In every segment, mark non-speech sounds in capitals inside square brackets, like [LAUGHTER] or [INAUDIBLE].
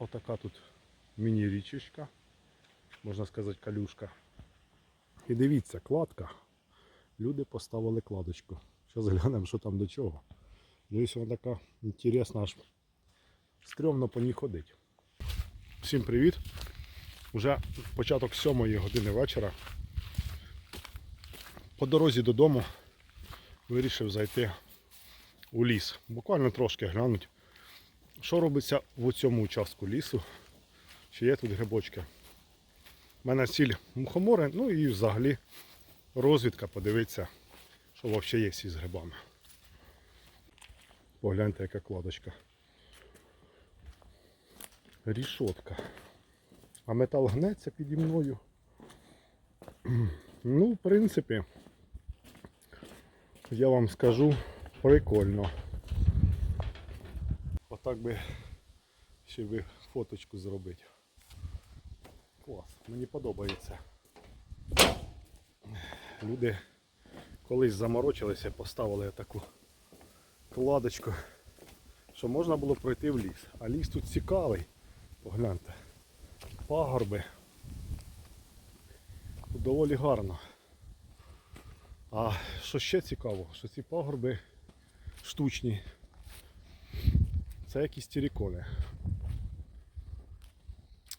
Отака тут міні-річечка, можна сказати, калюшка. І дивіться, кладка. Люди поставили кладочку. Зараз глянемо, що там до чого. Дивись, вона така інтересна, аж стрьомно по ній ходить. Всім привіт! Уже початок сьомої години вечора. По дорозі додому вирішив зайти у ліс. Буквально трошки глянуть, що робиться в цьому участку лісу. Чи є тут грибочки. У мене ціль мухомори, ну і взагалі розвідка, подивитися, що взагалі є всі з грибами. Погляньте, яка кладочка. Рішотка. А метал гнеться піді мною. [CLEARS THROAT] Ну, в принципі, я вам скажу прикольно. Отак би ще би фоточку зробити. Клас, мені подобається. Люди колись заморочилися, поставили таку кладочку, що можна було пройти в ліс. А ліс тут цікавий. Погляньте. Пагорби. Тут доволі гарно. А що ще цікаво, що ці пагорби штучні. Це якісь тірікони.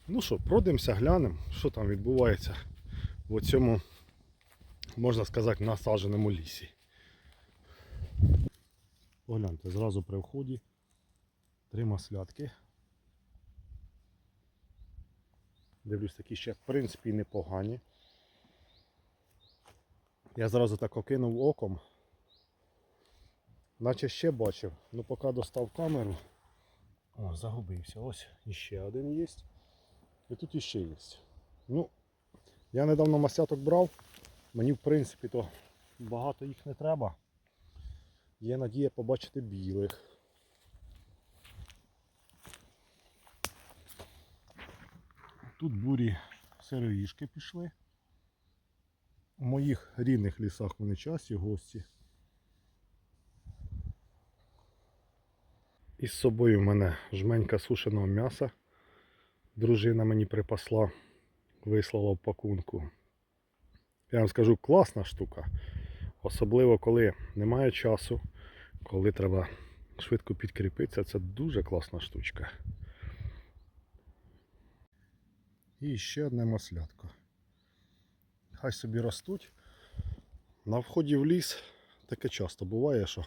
Ну що, пройдемося, глянемо, що там відбувається в цьому, можна сказати, насадженому лісі. Погляньте, зразу при вході три маслятки. Дивлюсь, такі ще в принципі непогані. Я зразу так окинув оком. Наче ще бачив, ну поки достав камеру. О, загубився. Ось іще один є. І тут іще є. Ну, я недавно масляток брав. Мені в принципі то багато їх не треба. Є надія побачити білих. Тут бурі сироїшки пішли. У моїх рідних лісах вони часті гості. Із собою в мене жменька сушеного м'яса. Дружина мені припасла, вислала в пакунку. Я вам скажу, класна штука. Особливо коли немає часу, коли треба швидко підкріпитися, це дуже класна штучка. І ще одне маслятко. Хай собі ростуть. На вході в ліс таке часто буває, що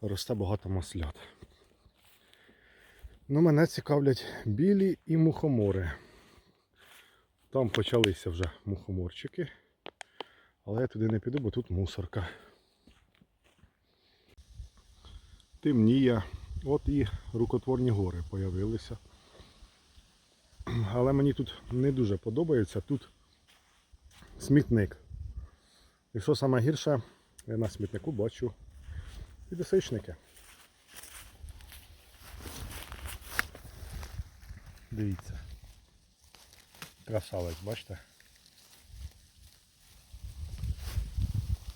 росте багато маслят. Ну, мене цікавлять білі і мухомори. Там почалися вже мухоморчики. Але я туди не піду, бо тут мусорка. Темніє. От і рукотворні гори появилися. Але мені тут не дуже подобається. Тут смітник. І що саме гірше, я на смітнику бачу підосичники. Дивіться. Красавець, бачите?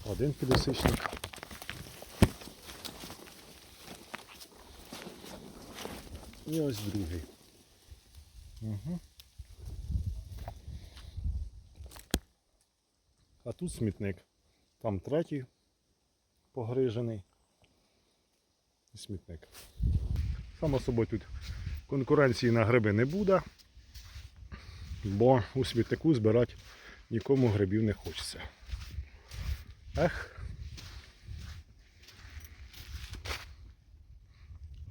Один підосичник. І ось другий. Угу. А тут смітник. Там третій погрижений. І смітник. Само собою тут конкуренції на гриби не буде, бо у смітнику збирати нікому грибів не хочеться. Ех.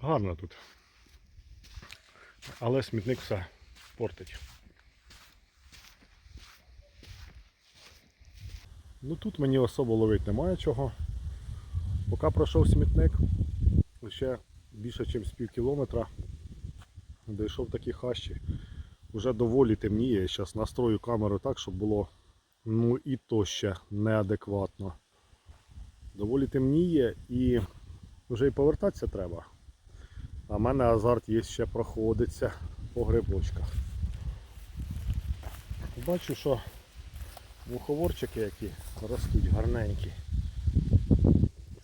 Гарно тут. Але смітник все портить. Ну тут мені особо ловити немає чого. Поки пройшов смітник, ще більше ніж з пів кілометра дійшов такі хащі. Вже доволі темніє. Зараз настрою камеру так, щоб було ну і то ще неадекватно. Доволі темніє і вже і повертатися треба. А в мене азарт є ще проходиться по грибочках. Бачу, що муховорчики які ростуть гарненькі.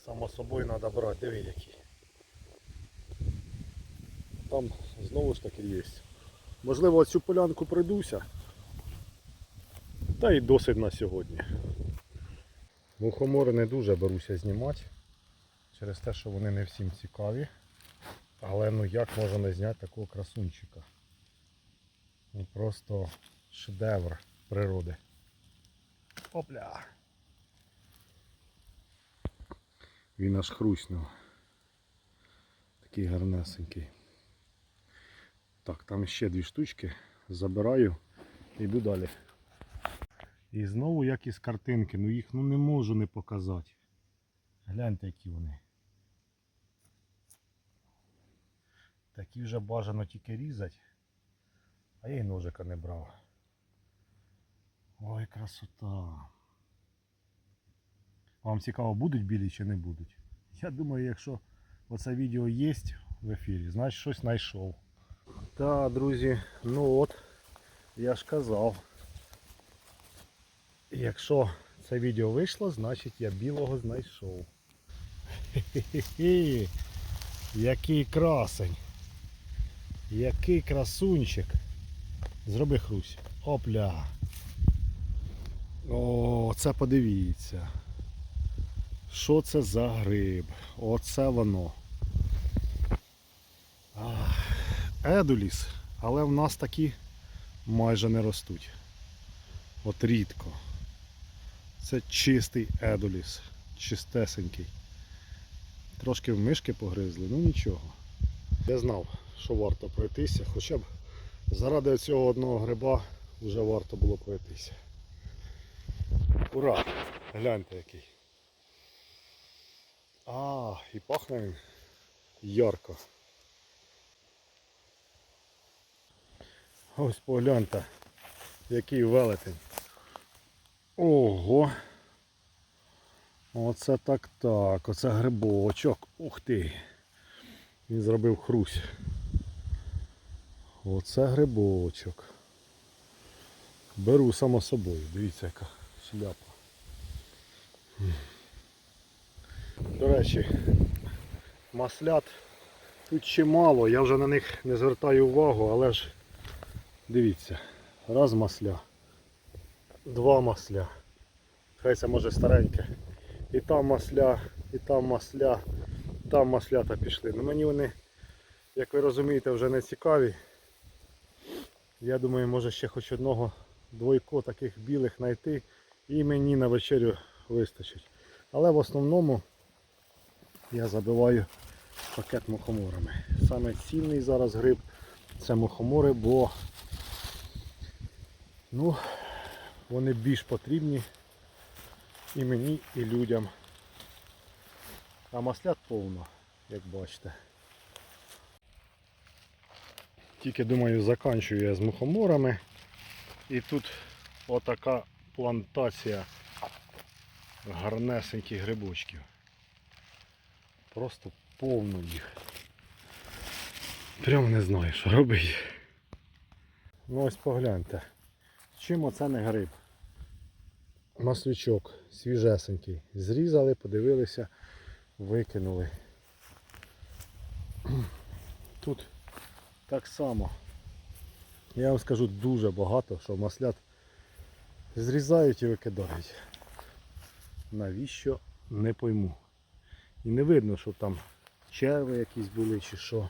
Само собою треба брати, диви які. Там знову ж таки є. Можливо, цю полянку пройдуся. Та й досить на сьогодні. Мухомори не дуже беруся знімати. Через те, що вони не всім цікаві. Але ну як можна не зняти такого красунчика? Ну просто шедевр природи. Опля! Він аж хрустнув. Такий гарнесенький. Так, там ще дві штучки. Забираю і йду далі. І знову як із картинки, ну їх ну не можу не показати. Гляньте, які вони. Такі вже бажано тільки різати. А я й ножика не брав. Ой, красота. Вам цікаво, будуть білі чи не будуть? Я думаю, якщо оце відео є в ефірі, значить щось знайшов. Так, друзі, ну от, я ж казав. Якщо це відео вийшло, значить я білого знайшов. Хе-хе-хе. Який красень. Який красунчик. Зроби хрусь. Опля. О, це подивіться. Що це за гриб? Оце воно. Едуліс, але в нас такі майже не ростуть. От рідко. Це чистий едуліс. Чистесенький. Трошки в мишки погризли, ну нічого. Я знав, що варто пройтися, хоча б заради цього одного гриба вже варто було пройтися. Ура! Гляньте який. А, і пахне він ярко. Ось погляньте, який велетень. Ого! Оце так так, оце грибочок. Ух ти! Він зробив хрусь. Оце грибочок. Беру само собою, дивіться яка шляпа. До речі, маслят тут чимало, я вже на них не звертаю увагу, але ж дивіться, раз масля, два масля. Хай це може стареньке. І там масля, і там масля, там маслята пішли. Ну мені вони, як ви розумієте, вже не цікаві. Я думаю, може ще хоч одного двойко таких білих знайти і мені на вечерю вистачить. Але в основному я забиваю пакет мухоморами. Саме цінний зараз гриб це мухомори, бо ну, вони більш потрібні і мені, і людям. А маслят повно, як бачите. Тільки думаю заканчую я з мухоморами. І тут отака плантація гарнесеньких грибочків. Просто повно їх. Прям не знаю, що робити. Ну ось погляньте. Чим оце не гриб? Маслючок свіжесенький. Зрізали, подивилися, викинули. Тут так само. Я вам скажу дуже багато, що маслят зрізають і викидають. Навіщо не пойму. І не видно, що там черви якісь були чи що.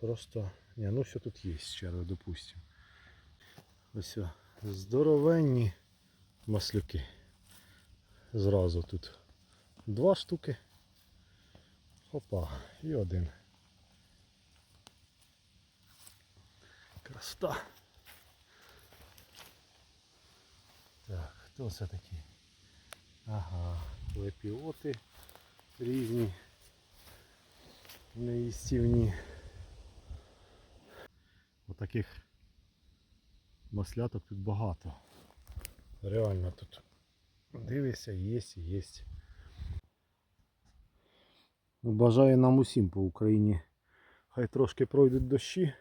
Просто, ні, ну що тут є черви, допустимо. Ось здоровенні маслюки. Зразу тут два штуки. Опа, і один. Красота. Так, хто це такі? Ага, лепіоти різні, неїстівні. Отаких масляток тут багато. Реально тут дивишся, є є. Ну, Бажаю нам усім по Україні. Хай трошки пройдуть дощі.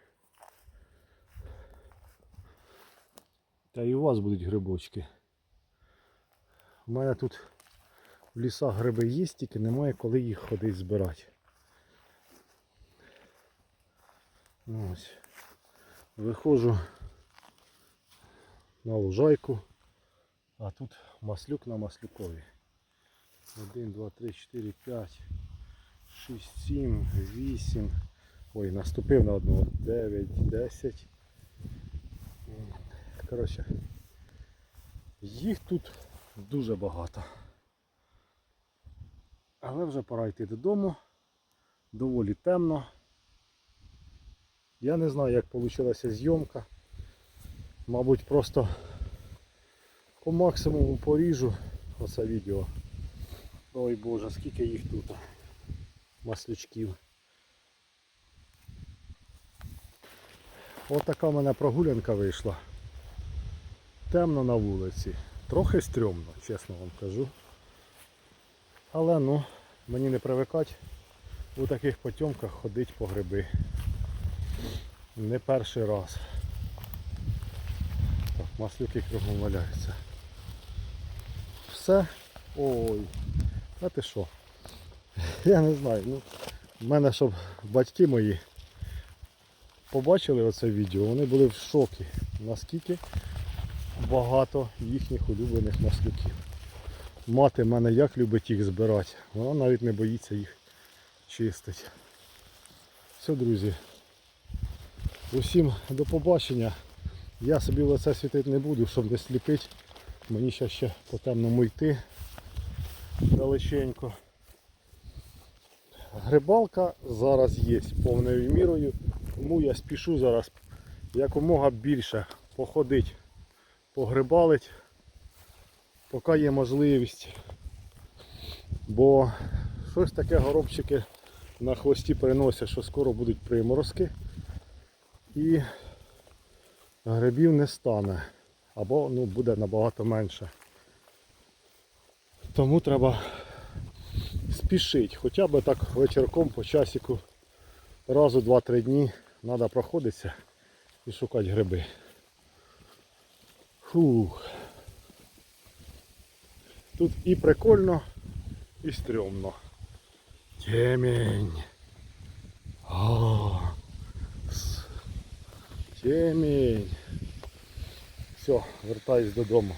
Та і у вас будуть грибочки. У мене тут в лісах гриби є, тільки немає коли їх ходити збирати. Ну, Ось. Виходжу на лужайку, а тут маслюк на маслюкові. 1, 2, 3, 4, 5, 6, 7, 8. Ой, наступив на одного. 9, 10. Коротше, їх тут дуже багато. Але вже пора йти додому. Доволі темно. Я не знаю, як вийшла зйомка. Мабуть, просто по максимуму поріжу оце відео. Ой Боже, скільки їх тут маслючків. Ось така в мене прогулянка вийшла. Темно на вулиці. Трохи стрьомно, чесно вам кажу. Але ну, мені не привикати у таких потьомках ходити по гриби. Не перший раз. Маслюки кругом валяються. Все. Ой. А ти що? Я не знаю. Ну, в мене, щоб батьки мої побачили оце відео, вони були в шокі, наскільки багато їхніх улюблених маслюків. Мати мене як любить їх збирати. Вона навіть не боїться їх чистити. Все, друзі. Усім до побачення. Я собі в лице світити не буду, щоб не сліпити. Мені ще ще по темному йти далеченько. Грибалка зараз є повною мірою, тому я спішу зараз якомога більше походити, погрибалить, поки є можливість. Бо щось таке горобчики на хвості переносять, що скоро будуть приморозки і грибів не стане. Або ну, буде набагато менше. Тому треба спішити. Хоча б так вечірком по часіку раз у 2-3 дні треба проходитися і шукати гриби. Фух. Тут і прикольно, і стрьомно. Темень. А, Темень. Все, вертаюсь додому.